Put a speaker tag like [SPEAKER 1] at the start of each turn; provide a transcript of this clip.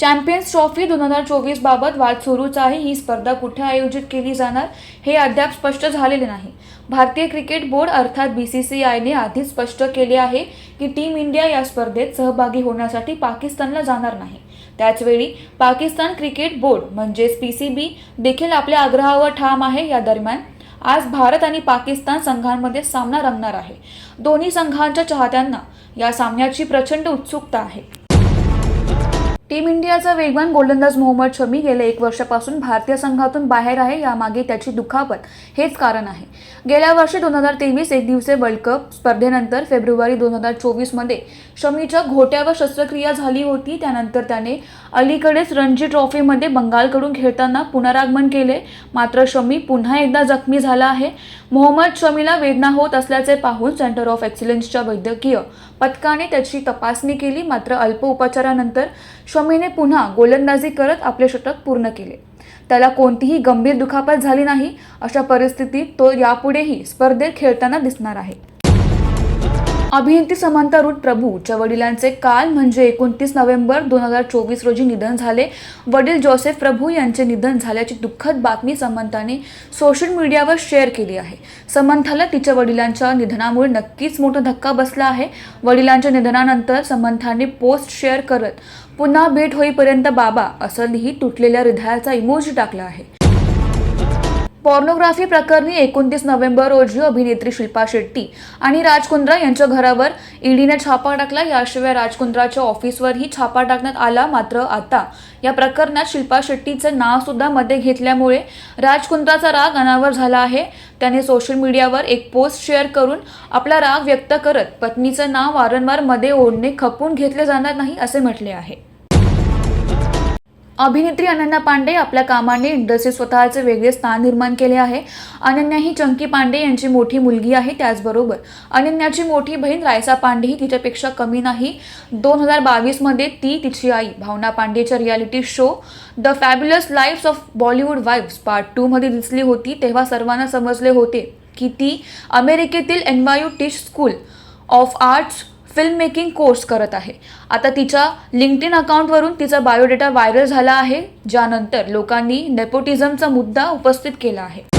[SPEAKER 1] Champions trophy दोन हजार चोवीस बाबत वाद सुरूच आहे. ही स्पर्धा कुठे आयोजित केली जाणार हे अद्याप स्पष्ट झालेले नाही. भारतीय क्रिकेट बोर्ड अर्थात बी सी सी आयने आधीच स्पष्ट केले आहे की टीम इंडिया या स्पर्धेत सहभागी होण्यासाठी पाकिस्तानला जाणार नाही. त्याचवेळी पाकिस्तान क्रिकेट बोर्ड म्हणजेच पी सी बी देखील आपल्या आग्रहावर ठाम आहे. या दरम्यान आज भारत आणि पाकिस्तान संघांमध्ये सामना रंगणार आहे. दोन्ही संघांच्या चाहत्यांना या सामन्याची प्रचंड उत्सुकता आहे. टीम इंडियाचा वेगवान गोलंदाज मोहम्मद शमी गेल्या एक वर्षापासून भारतीय संघातून बाहेर आहे यामागे त्याची दुखापत हेच कारण आहे. गेल्या वर्षी दोन हजार तेवीस एक दिवसीय वर्ल्ड कप स्पर्धेनंतर फेब्रुवारी दोन हजार चोवीसमध्ये शमीच्या घोट्यावर शस्त्रक्रिया झाली होती त्यानंतर त्याने अलीकडेच रणजी ट्रॉफीमध्ये बंगालकडून खेळताना पुनरागमन केले मात्र शमी पुन्हा एकदा जखमी झाला आहे. मोहम्मद शमीला वेदना होत असल्याचे पाहून सेंटर ऑफ एक्सिलन्सच्या वैद्यकीय पथकाने त्याची तपासणी केली मात्र अल्प उपचारानंतर शमीने पुन्हा गोलंदाजी करत आपले षटक पूर्ण केले. त्याला कोणतीही गंभीर दुखापत झाली नाही अशा परिस्थितीत तो यापुढेही स्पर्धेत खेळताना दिसणार आहे. अभिनेत्री समंता रूट प्रभूच्या वडिलांचे काल म्हणजे एकोणतीस नोव्हेंबर दोन हजार चोवीस रोजी निधन झाले. वडील जोसेफ प्रभू यांचे निधन झाल्याची दुःखद बातमी समंताने सोशल मीडियावर शेअर केली आहे. समंथाला तिच्या वडिलांच्या निधनामुळे नक्कीच मोठा धक्का बसला आहे. वडिलांच्या निधनानंतर समंथाने पोस्ट शेअर करत पुन्हा भेट होईपर्यंत बाबा असं लिहित तुटलेल्या हृदयाचा इमोजी टाकला आहे. पॉर्नोग्राफी प्रकरणी एकोणतीस नोव्हेंबर रोजी अभिनेत्री शिल्पा शेट्टी आणि राज कुंद्रा यांच्या घरावर ईडीने छापा टाकला. याशिवाय राज कुंद्राच्या ऑफिसवरही छापा टाकण्यात आला मात्र आता या प्रकरणात शिल्पा शेट्टीचं नाव सुद्धा मध्ये घेतल्यामुळे राज कुंद्राचा राग अनावर झाला आहे. त्याने सोशल मीडियावर एक पोस्ट शेअर करून आपला राग व्यक्त करत पत्नीचं नाव वारंवारमध्ये ओढणे खपून घेतले जाणार नाही असे म्हटले आहे. अभिनेत्री अनन्या पांडे आपल्या कामाने इंडस्ट्रीत स्वतःचे वेगळे स्थान निर्माण केले आहे. अनन्या ही चंकी पांडे यांची मोठी मुलगी आहे त्याचबरोबर अनन्याची मोठी बहीण रायसा पांडे ही तिच्यापेक्षा कमी नाही. दोन हजार बावीसमध्ये ती तिची आई भावना पांडेच्या reality show the fabulous lives of Bollywood wives part टूमध्ये दिसली होती तेव्हा सर्वांना समजले होते की ती अमेरिकेतील NYU Tisch school of arts film making course करत आहे. आता तिच्या लिंक्डइन अकाउंटवरून तिचा बायोडेटा व्हायरल झाला आहे ज्यानंतर लोकांनी नेपोटिझमचा मुद्दा उपस्थित केला आहे.